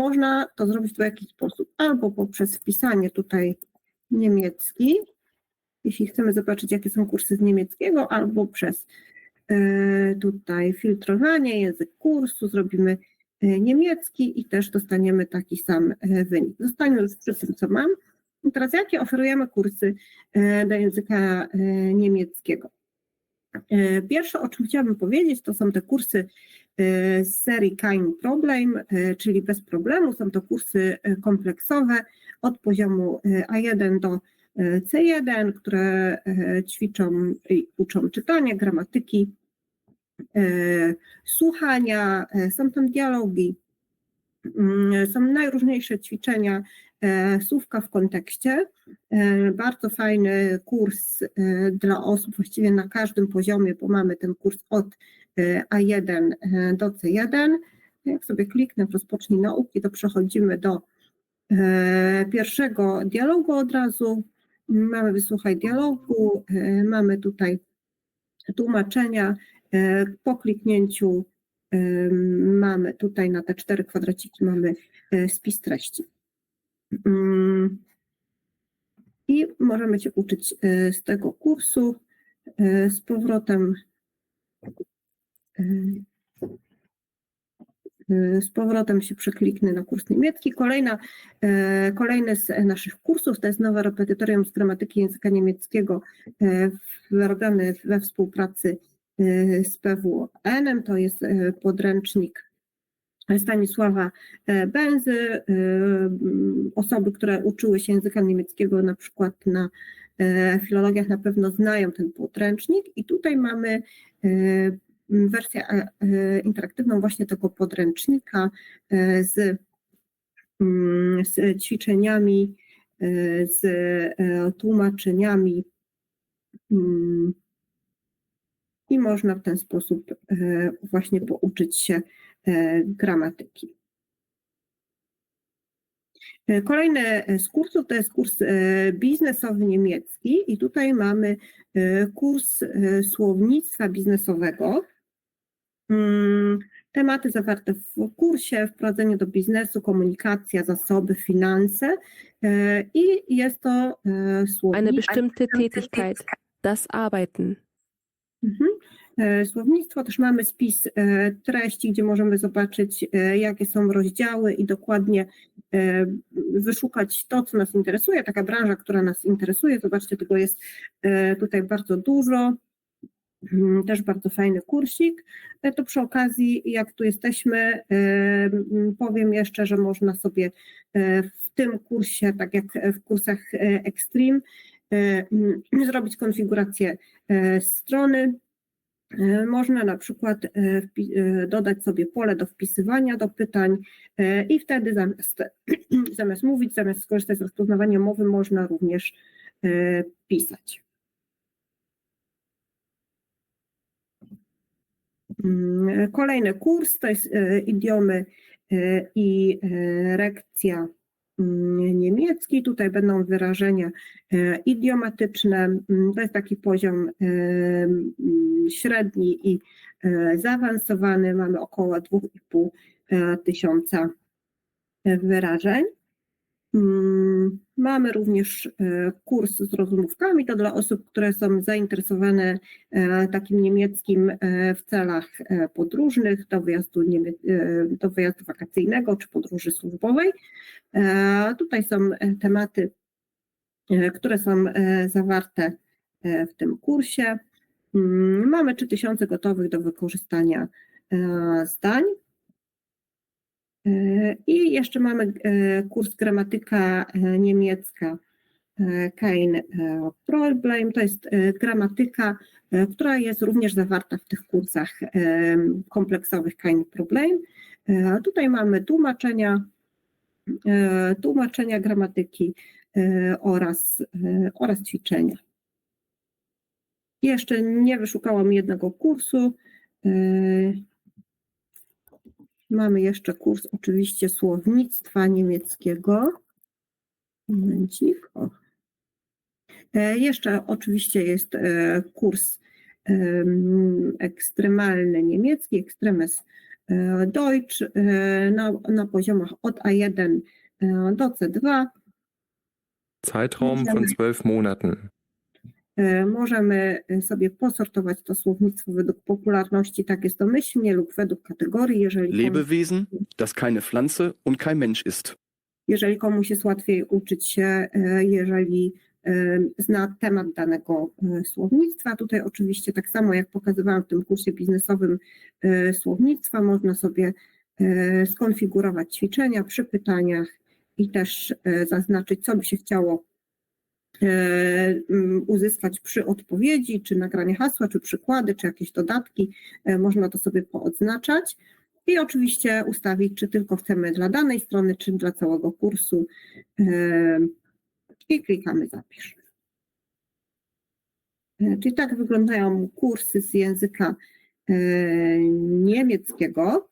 Można to zrobić w jakiś sposób, albo poprzez wpisanie tutaj niemiecki, jeśli chcemy zobaczyć, jakie są kursy z niemieckiego, albo przez e, tutaj filtrowanie, język kursu, zrobimy e, niemiecki i też dostaniemy taki sam e, wynik. Zostaniemy już przy tym, co mam. I teraz jakie oferujemy kursy do języka niemieckiego? Pierwsze, o czym chciałabym powiedzieć, to są te kursy z serii Kein Problem, e, czyli bez problemu. Są to kursy e, kompleksowe od poziomu e, A1 do e, C1, które ćwiczą i uczą czytania, gramatyki, słuchania, są tam dialogi, mm, są najróżniejsze ćwiczenia słówka w kontekście. Bardzo fajny kurs dla osób właściwie na każdym poziomie, bo mamy ten kurs od A1 e, do C1. Jak sobie kliknę w rozpocznij nauki, to przechodzimy do e, pierwszego dialogu od razu. Mamy wysłuchaj dialogu, e, mamy tutaj tłumaczenia. e, Po kliknięciu mamy tutaj na te cztery kwadraciki mamy spis treści. Mm. I możemy się uczyć z tego kursu. Z powrotem z powrotem się przekliknę na kurs niemiecki. Kolejna, e, kolejny z naszych kursów to jest nowe repetytorium z gramatyki języka niemieckiego e, robiony we współpracy z PWN. To jest podręcznik Stanisława Benzy, e, m, osoby, które uczyły się języka niemieckiego na przykład na filologiach na pewno znają ten podręcznik i tutaj mamy wersję e, e, interaktywną właśnie tego podręcznika e, z, mm, z ćwiczeniami, z tłumaczeniami mm, i można w ten sposób właśnie pouczyć się gramatyki. Kolejny z kursów to jest kurs biznesowy niemiecki i tutaj mamy kurs słownictwa biznesowego. Mm, Tematy zawarte w kursie, wprowadzenie do biznesu, komunikacja, zasoby, finanse e, i jest to e, Eine słownictwo. bestimmte Tätigkeit, das Arbeiten. Mhm. E, Słownictwo, też mamy spis treści, gdzie możemy zobaczyć, jakie są rozdziały i dokładnie wyszukać to, co nas interesuje, taka branża, która nas interesuje. Zobaczcie, tego jest tutaj bardzo dużo. Mm, Też bardzo fajny kursik. E, To przy okazji, jak tu jesteśmy, e, powiem jeszcze, że można sobie e, w tym kursie, tak jak w kursach Extreme, zrobić konfigurację strony. Można na przykład dodać sobie pole do wpisywania do pytań i wtedy zamiast, zamiast mówić, zamiast skorzystać z rozpoznawania mowy, można również pisać. Kolejny kurs to jest e, idiomy e, i e, rekcja mm, niemiecki. Tutaj będą wyrażenia e, idiomatyczne. Mm, To jest taki poziom e, mm, średni i e, zaawansowany. Mamy około 2,5 e, tysiąca e, wyrażeń. Mm, Mamy również e, kurs z rozmówkami, to dla osób, które są zainteresowane e, takim niemieckim e, w celach podróżnych, do wyjazdu, do wyjazdu wakacyjnego czy podróży służbowej. Tutaj są tematy, które są zawarte w tym kursie. Mm, Mamy 3000 gotowych do wykorzystania zdań. E, I jeszcze mamy e, kurs gramatyka e, niemiecka Kein Problem. To jest gramatyka, która jest również zawarta w tych kursach kompleksowych Kein Problem. Tutaj mamy tłumaczenia, tłumaczenia gramatyki oraz, oraz ćwiczenia. Jeszcze nie wyszukałam jednego kursu. E, Mamy jeszcze kurs oczywiście słownictwa niemieckiego. Momencik. O. E, Jeszcze oczywiście jest e, kurs em, ekstremalny niemiecki, ekstremes e, Deutsch e, na, na poziomach od A1 e, do C2. Zeitraum von zwölf Monaten. E, Możemy sobie posortować to słownictwo według popularności, tak jest domyślnie, lub według kategorii, jeżeli Lebewesen, das keine Pflanze und kein Mensch ist. jeżeli komuś jest łatwiej uczyć się, e, jeżeli e, zna temat danego słownictwa. Tutaj oczywiście tak samo jak pokazywałam w tym kursie biznesowym słownictwa, można sobie skonfigurować ćwiczenia przy pytaniach i też zaznaczyć, co by się chciało uzyskać przy odpowiedzi, czy nagranie hasła, czy przykłady, czy jakieś dodatki. E, Można to sobie poodznaczać. I oczywiście ustawić, czy tylko chcemy dla danej strony, czy dla całego kursu. E, I klikamy zapisz. E, Czyli tak wyglądają kursy z języka niemieckiego.